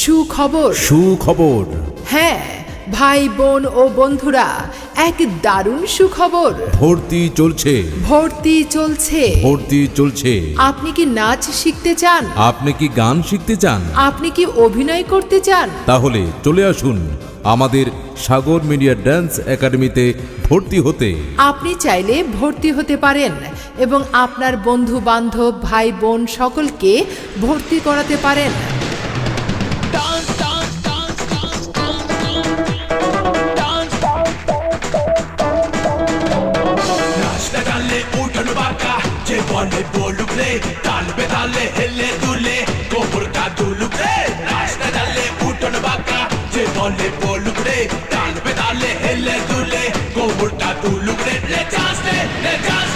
সুখবর। সুখবর। হ্যাঁ ভাই বোন ও বন্ধুরা এক দারুণ সুখবর। ভর্তি চলছে। ভর্তি চলছে। ভর্তি চলছে। আপনি কি নাচ শিখতে চান? আপনি কি গান শিখতে চান? আপনি কি অভিনয় করতে চান? তাহলে চলে আসুন আমাদের সাগর মিডিয়া ড্যান্স একাডেমিতে ভর্তি হতে। আপনি চাইলে ভর্তি হতে পারেন এবং আপনার বন্ধু বান্ধব ভাই বোন সকলকে ভর্তি করাতে পারেন। बोले बोलू प्ले ताल पे ताले हिले दुले कोपुर का दुलू प्ले नाश्ता डाले उठन बाका, जे बोले बोलू प्ले ताल पे ताले हिले दुले कोपुर का दुलू प्ले ले चांस ले ले चांस